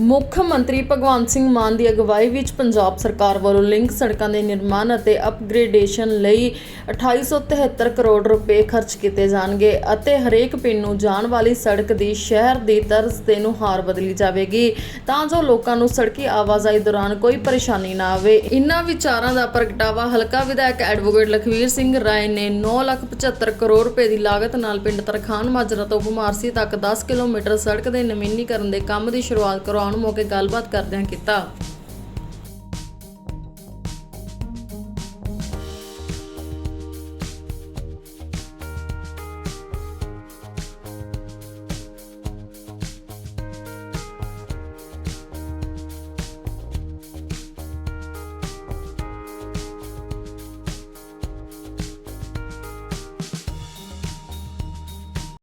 ਮੁੱਖ ਮੰਤਰੀ ਭਗਵੰਤ ਸਿੰਘ ਮਾਨ ਦੀ ਅਗਵਾਈ ਵਿੱਚ ਪੰਜਾਬ ਸਰਕਾਰ ਵੱਲੋਂ ਲਿੰਕ ਸੜਕਾਂ ਦੇ ਨਿਰਮਾਣ ਅਤੇ ਅਪਗ੍ਰੇਡੇਸ਼ਨ ਲਈ 2873 ਕਰੋੜ ਰੁਪਏ ਖਰਚ ਕੀਤੇ ਜਾਣਗੇ ਅਤੇ ਹਰੇਕ ਪਿੰਡ ਨੂੰ ਜਾਣ ਵਾਲੀ ਸੜਕ ਦੀ ਸ਼ਹਿਰ ਦੀ ਤਰਜ਼ ਤੇ ਨੁਹਾਰ ਬਦਲੀ ਜਾਵੇਗੀ। ਤਾਂ ਜੋ ਲੋਕਾਂ ਨੂੰ ਸੜਕੀ ਆਵਾਜਾਈ ਦੌਰਾਨ ਕੋਈ ਪਰੇਸ਼ਾਨੀ ਨਾ ਆਵੇ। ਇਨ੍ਹਾਂ ਵਿਚਾਰਾਂ ਦਾ ਪ੍ਰਗਟਾਵਾ ਹਲਕਾ ਵਿਧਾਇਕ ਐਡਵੋਕੇਟ ਲਖਵੀਰ ਸਿੰਘ ਰਾਏ ਨੇ 9,75 ਕਰੋੜ ਰੁਪਏ ਦੀ ਲਾਗਤ ਨਾਲ ਪਿੰਡ ਤਰਖਾਨ ਮਾਜਰਾ ਤੋਂ ਬੁਮਾਰਸੀ ਤੱਕ 10 ਕਿਲੋਮੀਟਰ ਸੜਕ ਦੇ ਨਵੀਨੀਕਰਨ ਦੇ ਕੰਮ ਦੀ ਸ਼ੁਰੂਆਤ ਕਰਵਾ ਕਰਾਉਣ ਮੌਕੇ ਗੱਲਬਾਤ ਕਰਦਿਆਂ ਕੀਤਾ।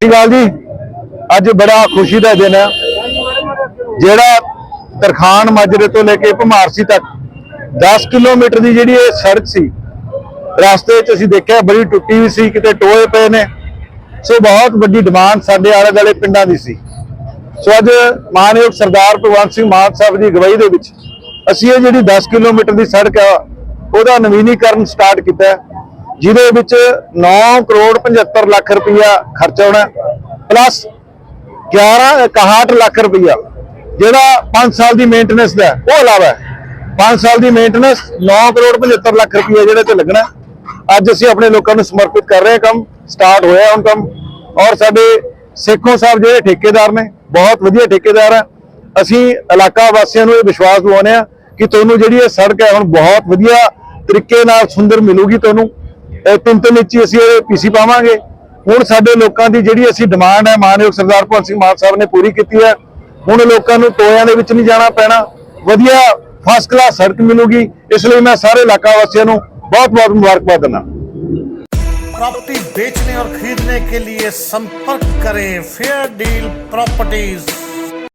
ਸਤਿ ਜੀ। ਅੱਜ ਬੜਾ ਖੁਸ਼ੀ ਦਾ ਦਿਨ ਹੈ। ਜਿਹੜਾ ਤਰਖਾਨ ਮਾਜਰੇ ਤੋਂ ਲੈ ਕੇ ਭਮਾਰਸੀ ਤੱਕ 10 ਕਿਲੋਮੀਟਰ ਦੀ ਜਿਹੜੀ ਇਹ ਸੜਕ ਸੀ, ਰਸਤੇ 'ਚ ਅਸੀਂ ਦੇਖਿਆ ਬੜੀ ਟੁੱਟੀ ਵੀ ਸੀ, ਕਿਤੇ ਟੋਏ ਪਏ ਨੇ। ਸੋ ਬਹੁਤ ਵੱਡੀ ਡਿਮਾਂਡ ਸਾਡੇ ਆਲੇ ਦੁਆਲੇ ਪਿੰਡਾਂ ਦੀ ਸੀ। ਸੋ ਅੱਜ ਮਾਨਯੋਗ ਸਰਦਾਰ ਭਗਵੰਤ ਸਿੰਘ ਮਾਨ ਸਾਹਿਬ ਦੀ ਅਗਵਾਈ ਦੇ ਵਿੱਚ ਅਸੀਂ ਇਹ ਜਿਹੜੀ 10 ਕਿਲੋਮੀਟਰ ਦੀ ਸੜਕ ਆ, ਉਹਦਾ ਨਵੀਨੀਕਰਨ ਸਟਾਰਟ ਕੀਤਾ ਜਿਹਦੇ ਵਿੱਚ 9 ਕਰੋੜ 75 ਲੱਖ ਰੁਪਇਆ ਖਰਚ ਹੋਣਾ ਪਲੱਸ 11 61 ਲੱਖ ਰੁਪਇਆ ਜਿਹੜਾ 5 ਸਾਲ ਦੀ ਮੇਨਟੇਨੈਂਸ ਦਾ ਉਹ ਇਲਾਵਾ ਹੈ। 5 ਸਾਲ ਦੀ ਮੇਨਟੇਨੈਂਸ 9 ਕਰੋੜ 75 ਲੱਖ ਰੁਪਇਆ ਜਿਹੜੇ ਤੇ ਲੱਗਣਾ ਅੱਜ ਅਸੀਂ ਆਪਣੇ ਲੋਕਾਂ ਨੂੰ ਸਮਰਪਿਤ ਕਰ ਰਹੇ ਹਾਂ ਕੰਮ ਸਟਾਰਟ ਹੋਇਆ ਹੁਣ ਕੰਮ। ਔਰ ਸਾਡੇ ਸੇਖੋਂ ਸਾਹਿਬ ਜਿਹੜੇ ਠੇਕੇਦਾਰ ਨੇ, ਬਹੁਤ ਵਧੀਆ ਠੇਕੇਦਾਰ ਹੈ ਅਸੀਂ ਇਲਾਕਾ ਵਾਸੀਆਂ ਨੂੰ ਇਹ ਵਿਸ਼ਵਾਸ ਦਿਵਾਉਂਦੇ ਆ ਕਿ ਤੁਹਾਨੂੰ ਜਿਹੜੀ ਇਹ ਸੜਕ ਹੈ ਹੁਣ ਬਹੁਤ ਵਧੀਆ ਤਰੀਕੇ ਨਾਲ ਸੁੰਦਰ ਮਿਲੂਗੀ ਤੁਹਾਨੂੰ। ਤਿੰਨ ਤਿੰਨ ਇੰਚੀ ਅਸੀਂ ਇਹ ਪੀਸੀ ਪਾਵਾਂਗੇ। ਹੁਣ ਸਾਡੇ ਲੋਕਾਂ ਦੀ ਜਿਹੜੀ ਅਸੀਂ ਡਿਮਾਂਡ ਹੈ, ਮਾਨਯੋਗ ਸਰਦਾਰ ਭਗਵੰਤ ਸਿੰਘ ਮਾਨ ਸਾਹਿਬ ਨੇ ਪੂਰੀ ਕੀਤੀ ਹੈ। ਹੁਣ ਲੋਕਾਂ ਨੂੰ ਟੋਇਆਂ ਦੇ ਵਿੱਚ ਨਹੀਂ ਜਾਣਾ ਪੈਣਾ ਵਧੀਆ ਫਸਟ ਕਲਾਸ ਸੜਕ ਮਿਲੂਗੀ ਇਸ ਲਈ ਮੈਂ ਸਾਰੇ ਇਲਾਕਾ ਵਾਸੀਆਂ ਨੂੰ ਬਹੁਤ ਬਹੁਤ ਮੁਬਾਰਕਬਾਦ ਦਿੰਦਾ प्रॉपर्टी बेचने और खरीदने के लिए संपर्क करें फेयर डील प्रॉपर्टीज